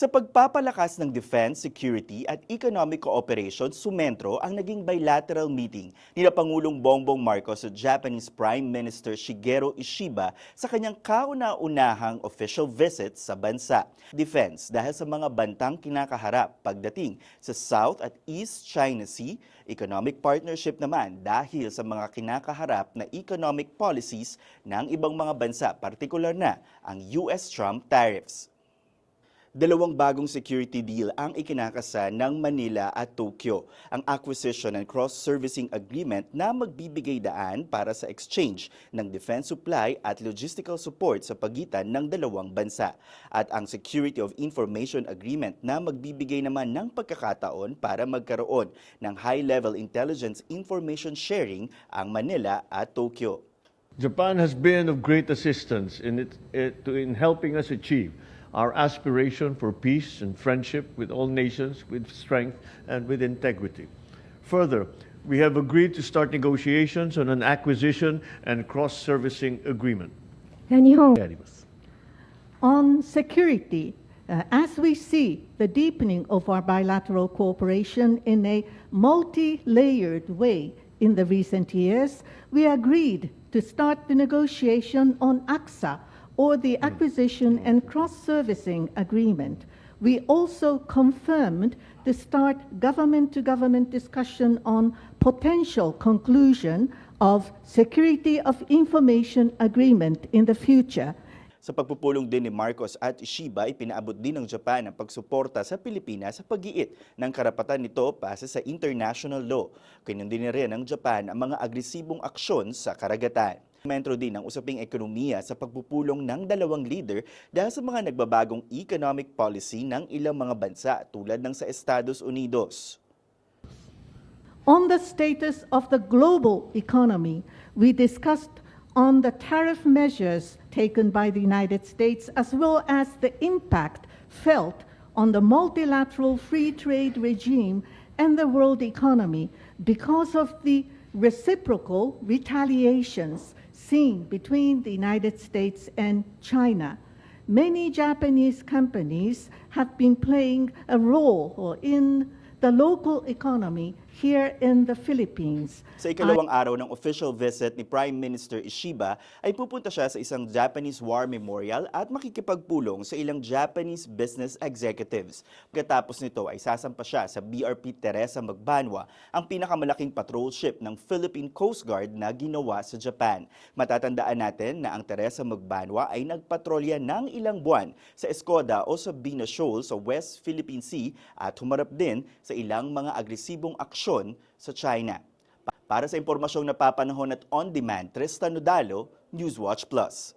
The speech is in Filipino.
Sa pagpapalakas ng defense, security at economic cooperation, sumentro ang naging bilateral meeting ni na Pangulong Bongbong Marcos at Japanese Prime Minister Shigeru Ishiba sa kanyang kauna-unahang official visit sa bansa. Defense dahil sa mga bantang kinakaharap pagdating sa South at East China Sea, economic partnership naman dahil sa mga kinakaharap na economic policies ng ibang mga bansa, partikular na ang US-Trump tariffs. Dalawang bagong security deal ang ikinakasa ng Manila at Tokyo. Ang Acquisition and Cross-Servicing Agreement na magbibigay daan para sa exchange ng defense supply at logistical support sa pagitan ng dalawang bansa. At ang Security of Information Agreement na magbibigay naman ng pagkakataon para magkaroon ng high-level intelligence information sharing ang Manila at Tokyo. Japan has been of great assistance in, it, it, in helping us achieve our aspiration for peace and friendship with all nations with strength and with integrity. Further, we have agreed to start negotiations on an acquisition and cross servicing agreement. On security, uh, as we see the deepening of our bilateral cooperation in a multi layered way in the recent years, we agreed to start the negotiation on AXA or the Acquisition and Cross Servicing Agreement. We also confirmed to start government to government discussion on potential conclusion of Security of Information Agreement in the future. Sa pagpupulong din ni Marcos at Ishiba, ipinaabot din ng Japan ang pagsuporta sa Pilipinas sa pag-iit ng karapatan nito base sa international law. Kinundi rin ng Japan ang mga agresibong aksyon sa karagatan. Mentro din ang usaping ekonomiya sa pagpupulong ng dalawang leader dahil sa mga nagbabagong economic policy ng ilang mga bansa tulad ng sa Estados Unidos. On the status of the global economy, we discussed on the tariff measures taken by the United States as well as the impact felt on the multilateral free trade regime and the world economy because of the reciprocal retaliations seen between the United States and China. Many Japanese companies have been playing a role in the local economy here in the Philippines. Sa ikalawang araw ng official visit ni Prime Minister Ishiba ay pupunta siya sa isang Japanese War Memorial at makikipagpulong sa ilang Japanese business executives. Pagkatapos nito ay sasampa siya sa BRP Teresa Magbanwa, ang pinakamalaking patrol ship ng Philippine Coast Guard na ginawa sa Japan. Matatandaan natin na ang Teresa Magbanwa ay nagpatrolya ng ilang buwan sa Escoda o sa Bina Shoal sa West Philippine Sea at humarap din sa ilang mga agresibong aksyon sa China. Para sa impormasyong napapanahon at on-demand, Tristan Nodalo, Newswatch Plus.